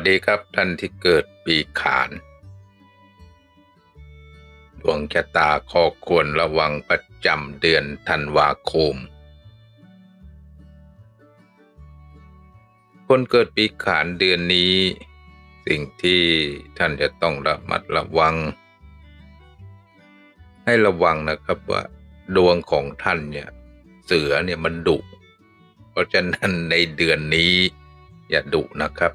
สวัสดีครับท่านที่เกิดปีขาน ดวงชะตาข้อควรระวังประจำเดือนธันวาคม คนเกิดปีขานเดือนนี้ สิ่งที่ท่านจะต้องระมัดระวัง ให้ระวังนะครับว่า ดวงของท่านเนี่ยเสือเนี่ยมันดุ เพราะฉะนั้นในเดือนนี้อย่าดุนะครับ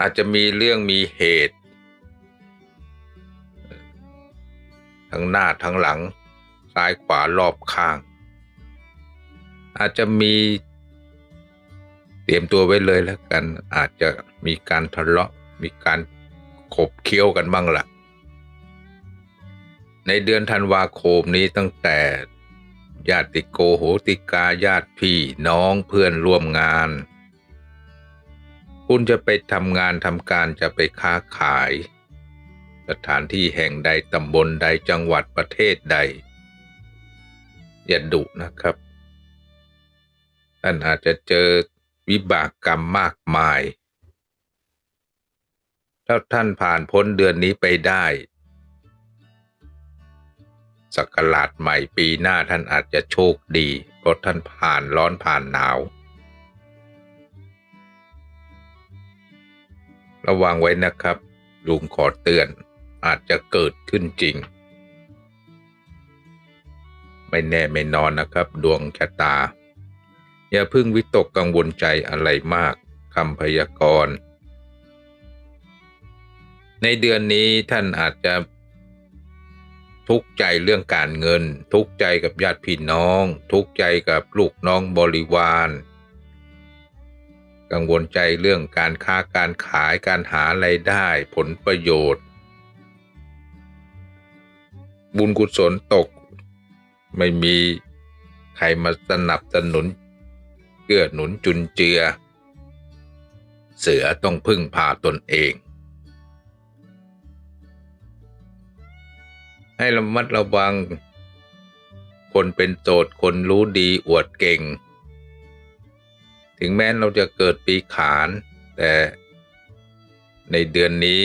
อาจจะมีเรื่องมีเหตุ ทั้งหน้าทั้งหลัง ซ้ายขวารอบข้าง อาจจะมีเตรียมตัวไว้เลยแล้วกัน อาจจะมีการทะเลาะมีการขบเคี้ยวกันบ้างละ่ะ ในเดือนธันวาคมนี้ตั้งแต่ญาติโกโหติกาญาติพี่น้องเพื่อนร่วมงาน คุณจะไปทำงานทำการจะไปค้าขาย สถานที่แห่งใดตำบลใดจังหวัดประเทศใด อย่าดุนะครับ ท่านอาจจะเจอวิบากกรรมมากมาย ถ้าท่านผ่านพ้นเดือนนี้ไปได้สักราชใหม่ปีหน้าท่านอาจจะโชคดี เพราะท่านผ่านร้อนผ่านหนาว ระวังไว้นะครับ ลุงขอเตือนอาจจะเกิดขึ้นจริง ไม่แน่ไม่นอนนะครับ ดวงชะตา อย่าพึ่งวิตกกังวลใจอะไรมากคำพยากรณ์ ในเดือนนี้ท่านอาจจะทุกข์ใจเรื่องการเงิน ทุกข์ใจกับญาติพี่น้อง ทุกข์ใจกับลูกน้องบริวาร กังวลใจเรื่องการค้าการขายการหาไรายได้ผลประโยชน์ บุญกุศลตก ไม่มีใครมาสนับสนุนเกื้อหนุนจุนเจือ เสือต้องพึ่งพาตนเอง ให้ระมัดระวัง คนเป็นโสดคนรู้ดีอวดเก่ง ถึงแม้เราจะเกิดปีขาน แต่ในเดือนนี้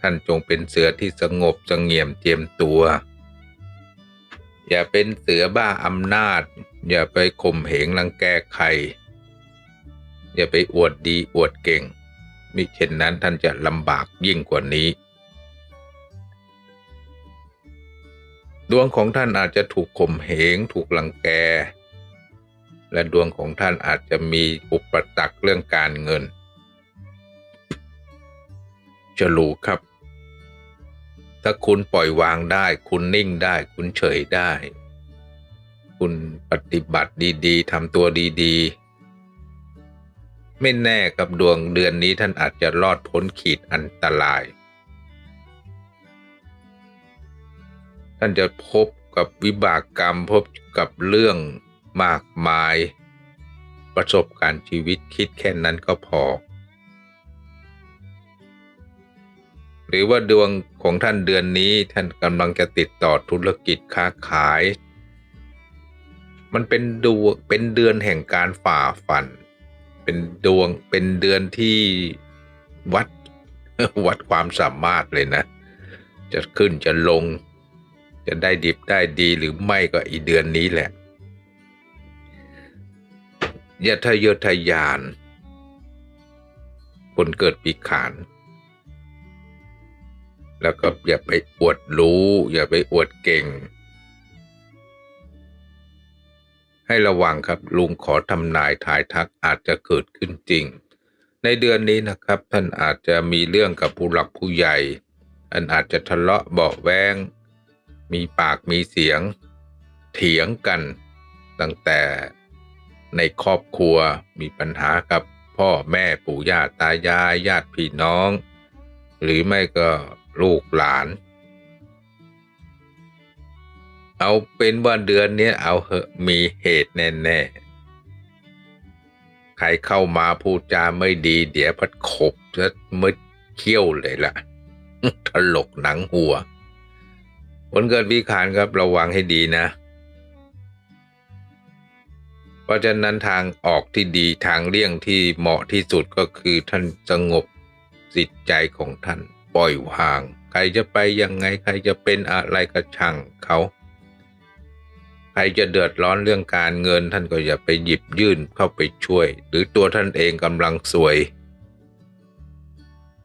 ท่านจงเป็นเสือที่สงบสงเงียมเจียมตัว อย่าเป็นเสือบ้าอำนาจ อย่าไปข่มเหงรังแกใคร อย่าไปอวดดีอวดเก่ง มิเช่นนั้นท่านจะลำบากยิ่งกว่านี้ดวงของท่านอาจจะถูกข่มเหง ถูกลังแก และดวงของท่านอาจจะมีอุปสรรคเรื่องการเงินจะรู้ครับ ถ้าคุณปล่อยวางได้ คุณนิ่งได้ คุณเฉยได้ คุณปฏิบัติดีๆทำตัวดีๆ ไม่แน่กับดวงเดือนนี้ท่านอาจจะรอดพ้นขีดอันตราย ท่านจะพบกับวิบากกรรมพบกับเรื่อง มากมาย ประสบการณ์ชีวิตคิดแค่นั้นก็พอ หรือว่าดวงของท่านเดือนนี้ท่านกำลังจะติดต่อธุรกิจค้าขาย มันเป็นดวงเป็นเดือนแห่งการฝ่าฟัน เป็นดวงเป็นเดือนที่วัดวัดความสามารถเลยนะ จะขึ้นจะลง จะได้ดิบได้ดีหรือไม่ก็อีเดือนนี้แหละ อย่าทะเยอทะยาน คนเกิดปีขาน แล้วก็อย่าไปอวดรู้ อย่าไปอวดเก่ง ให้ระวังครับลุงขอทำนายทายทักอาจจะเกิดขึ้นจริง ในเดือนนี้นะครับ ท่านอาจจะมีเรื่องกับผู้หลักผู้ใหญ่อันอาจจะทะเลาะเบาแวงมีปากมีเสียง เถียงกันตั้งแต่ ในครอบครัวมีปัญหากับพ่อแม่ปู่ย่าตายายญาติพี่น้อง หรือไม่ก็ลูกหลาน เอาเป็นว่าเดือนนี้เอาเหอะมีเหตุแน่ๆ ใครเข้ามาพูดจาไม่ดีเดี๋ยวพัดขบจะมืดเขี้ยวเลยล่ะถลกหนังหัวคนเกิดวิขานครับระวังให้ดีนะ ราะฉะนั้นทางออกที่ดีทางเลี่ยงที่เหมาะที่สุดก็คือท่านสงบจิตใจของท่านปล่อยวาง ใครจะไปยังไงใครจะเป็นอะไรก็ช่างเขาใครจะเดือดร้อนเรื่องการเงินท่านก็อย่าไปหยิบยื่นเข้าไปช่วย หรือตัวท่านเองกำลังสวย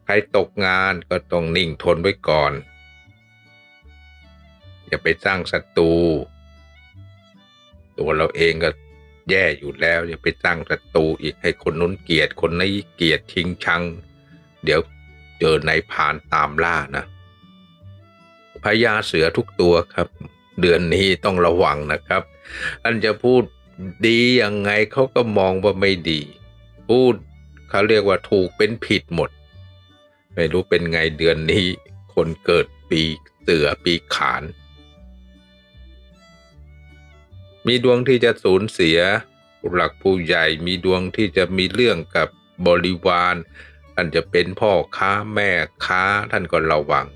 ใครตกงานก็ต้องนิ่งทนไว้ก่อน อย่าไปสร้างศัตรูตัวเราเองก็ แย่อยู่แล้วย่าไปสร้งศัตรูอีกให้คนนู้นเกลียดคนนี้เกลียดทิ้งชัง เดี๋ยวเจอนายพานตามล่านะพญาเสือทุกตัวครับ เดือนนี้ต้องระวังนะครับอันจะพูดดียังไงเขาก็มองว่าไม่ดี พูดเขาเรียกว่าถูกเป็นผิดหมด ไม่รู้เป็นไงเดือนนี้ คนเกิดปีเสือปีขาน มีดวงที่จะสูญเสียผู้หลักผู้ใหญ่มีดวงที่จะมีเรื่องกับบริวาร ท่านจะเป็นพ่อค้าแม่ค้าท่านก็ระวัง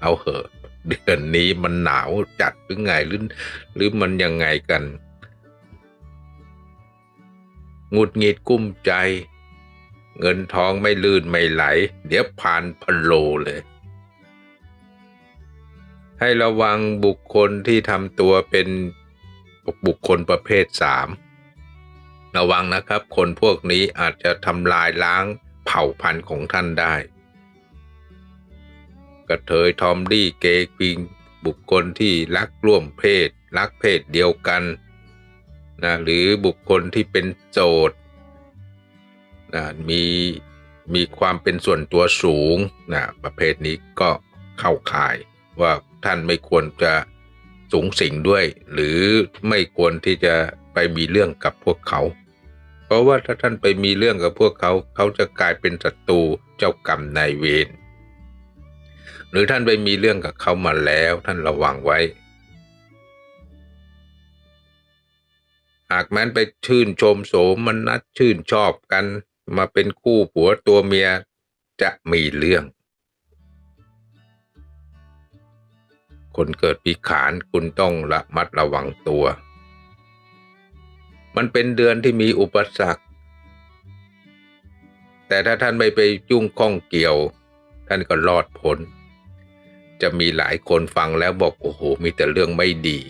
เอาเหอะ เดือนนี้มันหนาวจัดหรือไงหรือหรือมันยังไงกันหงุดหงิดกุ้มใจ เงินทองไม่ลื่นไม่ไหล เดี๋ยวผ่านพะโลเลย ให้ระวังบุคคลที่ทำตัวเป็น บุคคลประเภทสามระวังนะครับ คนพวกนี้อาจจะทำลายล้างเผ่าพันธุ์ของท่านได้ กระเทยทอมดี้เกย์ควิง บุคคลที่รักร่วมเพศ รักเพศเดียวกันนะหรือบุคคลที่เป็นโสดนะมีมีความเป็นส่วนตัวสูงนะประเภทนี้ก็เข้าข่ายว่าท่านไม่ควรจะ สูงสิงด้วย หรือไม่ควรที่จะไปมีเรื่องกับพวกเขา เพราะว่าถ้าท่านไปมีเรื่องกับพวกเขา เขาจะกลายเป็นศัตรูเจ้ากรรมนายเวรหรือท่านไปมีเรื่องกับเขามาแล้วท่านระวังไว้ หากแม้นไปชื่นชมโสมมันนัดชื่นชอบกัน มาเป็นคู่ผัวตัวเมียจะมีเรื่อง คนเกิดปีขานคุณต้องระมัดระวังตัว มันเป็นเดือนที่มีอุปสรรค แต่ถ้าท่านไม่ไปยุ่งข้องเกี่ยว ท่านก็รอดพ้น จะมีหลายคนฟังแล้วบอกโอ้โหมีแต่เรื่องไม่ดี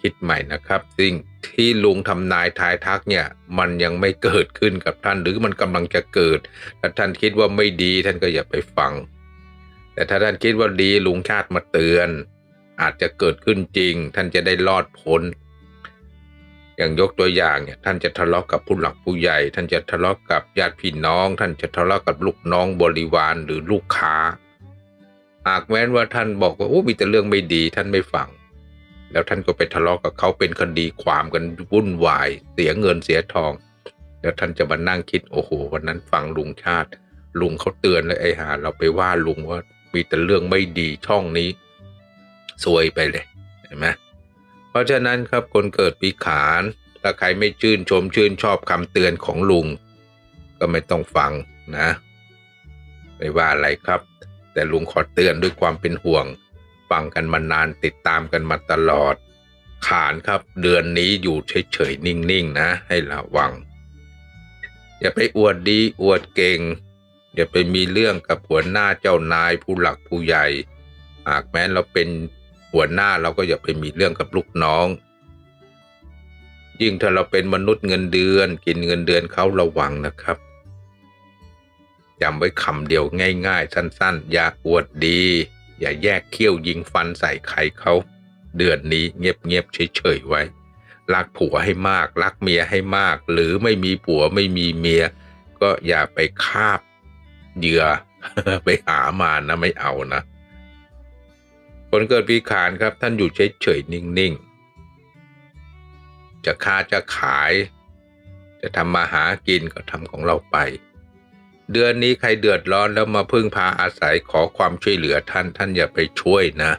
คิดใหม่นะครับ สิ่งที่ลุงทำนายทายทักเนี่ย มันยังไม่เกิดขึ้นกับท่านหรือมันกำลังจะเกิด ถ้าท่านคิดว่าไม่ดีท่านก็อย่าไปฟัง แต่ถ้าท่านคิดว่าดีลุงชาติมาเตือน อาจจะเกิดขึ้นจริง ท่านจะได้รอดพ้น อย่างยกตัวอย่างเนี่ยท่านจะทะเลาะกับผู้หลักผู้ใหญ่ ท่านจะทะเลาะกับญาติพี่น้อง ท่านจะทะเลาะกับลูกน้องบริวารหรือลูกค้า หากแม้นว่าท่านบอกว่าโอ้มีแต่เรื่องไม่ดีท่านไม่ฟัง แล้วท่านก็ไปทะเลาะกับเขาเป็นคดีความกันวุ่นวาย เสียเงินเสียทอง แล้วท่านจะมานั่งคิดโอ้โหวันนั้นฟังลุงชาติลุงเขาเตือนแล้วไอ้หาเราไปว่าลุงว่า มีแต่เรื่องไม่ดีช่องนี้ซวยไปเลยเห็นไหมเพราะฉะนั้นครับคนเกิดปีขานถ้าใครไม่ชื่นชมชื่นชอบคำเตือนของลุง ก็ไม่ต้องฟังนะ ไม่ว่าอะไรครับ แต่ลุงขอเตือนด้วยความเป็นห่วง ฟังกันมานานติดตามกันมาตลอด ขานครับเดือนนี้อยู่เฉยๆนิ่งๆนะ ให้ระวัง อย่าไปอวดดีอวดเก่ง อย่าไปมีเรื่องกับหัวหน้าเจ้านายผู้หลักผู้ใหญ่ หากแม้เราเป็นหัวหน้าเราก็อย่าไปมีเรื่องกับลูกน้อง ยิ่งถ้าเราเป็นมนุษย์เงินเดือน กินเงินเดือนเขาระวังนะครับจำไว้คำเดียวง่าย ๆ สั้น ๆ อย่าอวดดี อย่าแยกเขี้ยวยิงฟันใส่ใครเขา เดือนนี้เงียบๆเฉยๆไว้ รักผัวให้มาก รักเมียให้มาก หรือไม่มีผัวไม่มีเมีย ก็อย่าไปคาบ เหยื่อไปหามานะไม่เอานะ คนเกิดปีขานครับ ท่านอยู่เฉยๆนิ่งๆ จะค้าจะขาย จะทำมาหากินก็ทำของเราไป เดือนนี้ใครเดือดร้อนแล้วมาพึ่งพาอาศัยขอความช่วยเหลือท่านท่านอย่าไปช่วยนะ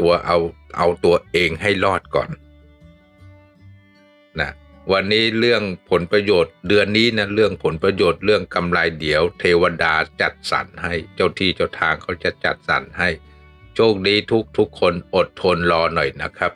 ตัวเอาเอาตัวเองให้รอดก่อนนะ วันนี้เรื่องผลประโยชน์ เดือนนี้นะเรื่องผลประโยชน์เรื่องกำไรเดี๋ยว เทวดาจัดสรรให้เจ้าที่เจ้าทางเขาจะจัดสรรให้ โชคดีทุกทุกคนอดทนรอหน่อยนะครับ